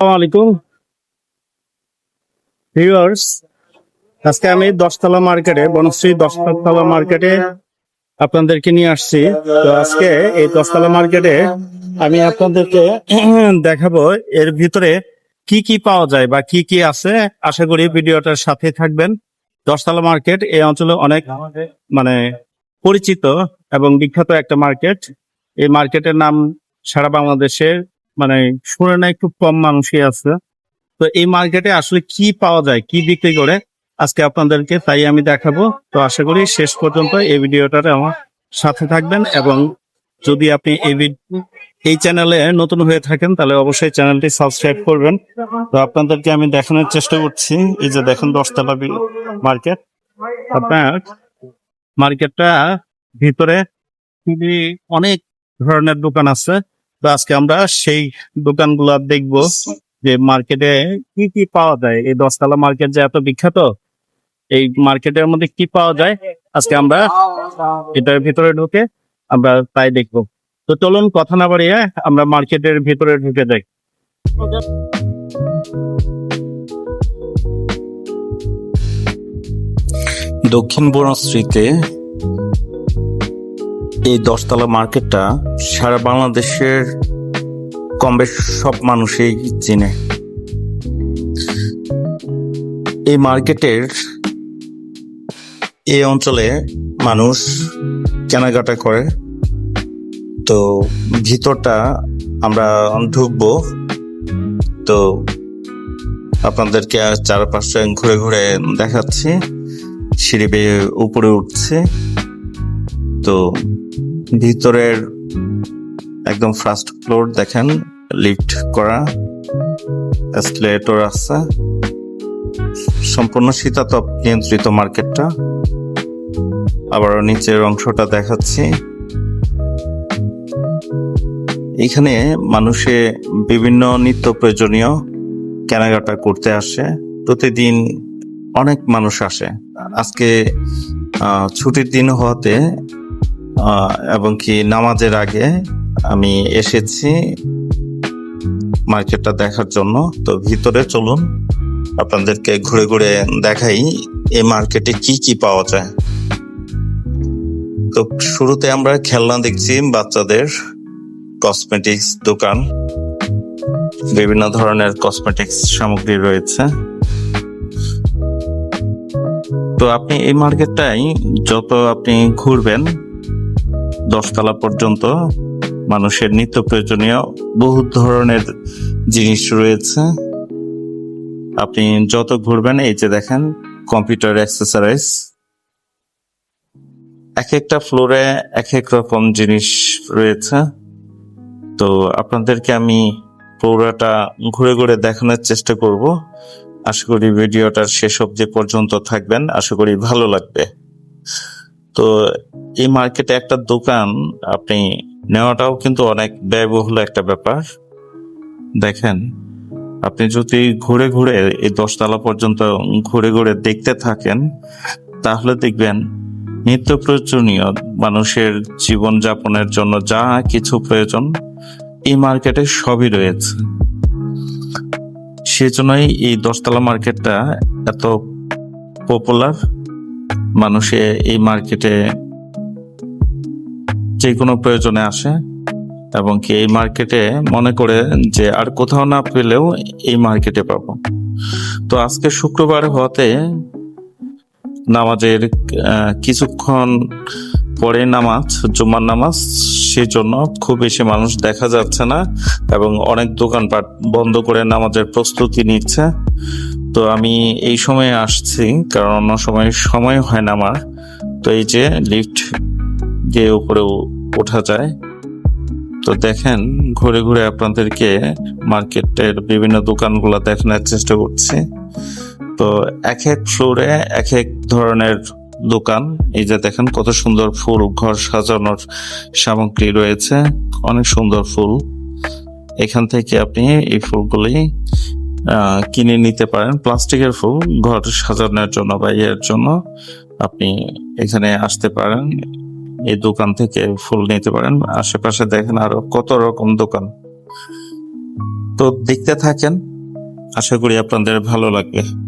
আলাইকুম। ভিউয়ার্স আজকে আমি দশতলা মার্কেটে, বনশ্রী দশতলা মার্কেটে আপনাদেরকে নিয়ে আসছি। তো আজকে এই দশতলা মার্কেটে আমি আপনাদেরকে দেখাবো এর ভিতরে কি কি পাওয়া যায় বা কি কি আছে। আশা করি ভিডিওটার সাথে থাকবেন। দশতলা মার্কেট এই অঞ্চলে অনেক মানে পরিচিত এবং বিখ্যাত একটা মার্কেট। এই মার্কেটের নাম সারা বাংলাদেশের মানে শুনে না একটু কম মানুষই আছে। তো এই মার্কেটে আসলে কি পাওয়া যায়, কি বিক্রি করে, আজকে আপনাদেরকে তাই আমি দেখাবো। তো আশা করি শেষ পর্যন্ত এই ভিডিওটাতে আমার সাথে থাকবেন এবং যদি আপনি এই এই চ্যানেলে নতুন হয়ে থাকেন, তাহলে অবশ্যই চ্যানেলটি সাবস্ক্রাইব করবেন। তো আপনাদেরকে আমি দেখানোর চেষ্টা করছি। এই যে দেখেন, দশতলা মার্কেট আপনার মার্কেটটা ভিতরে খুবই অনেক ধরনের দোকান আছে। তো আজকে আমরা সেই দোকানগুলো দেখব যে মার্কেটে কি কি পাওয়া যায়। এই দশতলা মার্কেট যে এত বিখ্যাত, এই মার্কেটের মধ্যে কি পাওয়া যায় আজকে আমরা এটার ভিতরে ঢুকে আমরা তাই দেখব। তো চলুন কথা না বাড়িয়ে আমরা মার্কেটের ভিতরে ঢুকে যাই। দক্ষিণ বনশ্রীতে এই দশতলা মার্কেটটা সারা বাংলাদেশের কম সব মানুষই চেনে। এই মার্কেটের এই অঞ্চলে মানুষ কেনাকাটা করে। তো ভিতরটা আমরা ঢুকবো। তো আপনাদেরকে চারপাশে ঘুরে ঘুরে দেখাচ্ছি। সিঁড়ি বেয়ে উপরে উঠছে। তো ভিতরের একদম ফার্স্ট ফ্লোর দেখেন লিফট করা এসকেলেটর আছে। সম্পূর্ণ শীতাতপ নিয়ন্ত্রিত মার্কেটটা। আবার নিচের অংশটা দেখাচ্ছি। এখানে মানুষে বিভিন্ন নিত্য প্রয়োজনীয় কেনাকাটা করতে আসে। প্রতিদিন অনেক মানুষ আসে। আজকে ছুটির দিন হওয়াতে এবং কি নামাজের আগে আমি এসেছি মার্কেটটা দেখার জন্য। তো ভিতরে চলুন, আপনাদেরকে ঘুরে ঘুরে দেখাই এই মার্কেটে কি কি পাওয়া যায়। তো শুরুতে আমরা খেলনা দেখছি, বাচ্চাদের কসমেটিক্স দোকান। বিভিন্ন ধরনের কসমেটিক্স সামগ্রী রয়েছে। তো আপনি এই মার্কেটটাই যত আপনি ঘুরবেন দশতলা পর্যন্ত মানুষের নিত্য প্রয়োজনীয় বহু ধরনের জিনিস রয়েছে। আপনি যত ঘুরবেন, এই যে দেখেন, কম্পিউটার অ্যাক্সেসরিজ। এক একটা ফ্লোরে এক এক রকম জিনিস রয়েছে। তো আপনাদেরকে আমি পুরোটা ঘুরে ঘুরে দেখানোর চেষ্টা করব। আশা করি ভিডিওটার শেষ অবধি পর্যন্ত থাকবেন। আশা করি ভালো লাগবে। তো এই মার্কেটে একটা দোকান আপনি নেওয়াটাও কিন্তু অনেক ব্যয়বহুল একটা ব্যাপার। দেখেন, আপনি যদি ঘুরে ঘুরে এই দশতলা পর্যন্ত ঘুরে ঘুরে দেখতে থাকেন, তাহলে দেখবেন নিত্য প্রয়োজনীয় মানুষের জীবন যাপনের জন্য যা কিছু প্রয়োজন এই মার্কেটে সবই রয়েছে। সেজন্যই এই দশতলা মার্কেটটা এত পপুলার মানুষে এই মার্কেটে যে কোনো প্রয়োজনে আসে এবং কি এই মার্কেটে মনে করে যে আর কোথাও না পেলেও এই মার্কেটে পাব। তো আজকে শুক্রবার হওয়াতে নামাজের কিছুক্ষণ পরে নামাজ, জুম্মার নামাজ, সেজন্য খুব বেশি মানুষ দেখা যাচ্ছে না এবং অনেক দোকানপাট বন্ধ করে নামাজের প্রস্তুতি নিচ্ছে। তো আমি এই সময়ে আসছি, কারণ অন্য সময় সময় হয় না আমার। তো এই যে লিফট দিয়ে উপরে ওঠা যায়। তো দেখেন, ঘুরে ঘুরে আপনাদেরকে মার্কেটের বিভিন্ন দোকানগুলো দেখানোর চেষ্টা করছি। তো এক এক ফ্লোরে এক এক ধরনের দোকান। এই যে দেখেন, কত সুন্দর ফুল, ঘর সাজানোর সামগ্রী রয়েছে। অনেক সুন্দর ফুল। এখান থেকে আপনি এই ফুলগুলি কিনে নিতে পারেন। প্লাস্টিকের ফুল ঘর সাজানোর জন্য বা ইয়ের জন্য আপনি এখানে আসতে পারেন। এই দোকান থেকে ফুল নিতে পারেন। আশেপাশে দেখেন আরও কত রকম দোকান। তো দেখতে থাকেন। আশা করি আপনাদের ভালো লাগবে।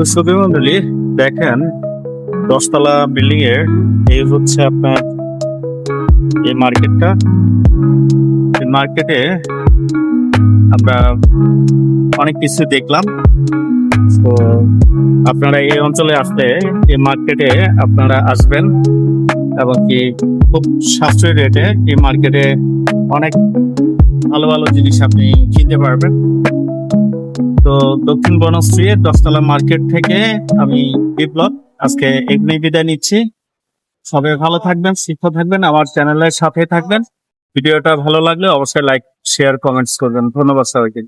তো শ্রোতা মন্ডলী, দেখেন, দশতলা বিল্ডিং এর এই হচ্ছে আপনার এই মার্কেটটা। এই মার্কেটে আমরা অনেক কিছু দেখলাম। তো আপনারা এই অঞ্চলে আসলে এই মার্কেটে আপনারা আসবেন এবং কি খুব সাশ্রয়ী রেটে এই মার্কেটে অনেক ভালো ভালো জিনিস আপনি কিনতে পারবেন। তো দক্ষিণ বনশ্রীর দশতলা মার্কেট থেকে আমি বিপ্লব। আজকে এখানেই বিদায় নিচ্ছি। সবাই ভালো থাকবেন, সুস্থ থাকবেন, আমার চ্যানেলের সাথে থাকবেন। ভিডিওটা ভালো লাগলে অবশ্যই লাইক শেয়ার কমেন্টস করবেন। ধন্যবাদ সবাইকে।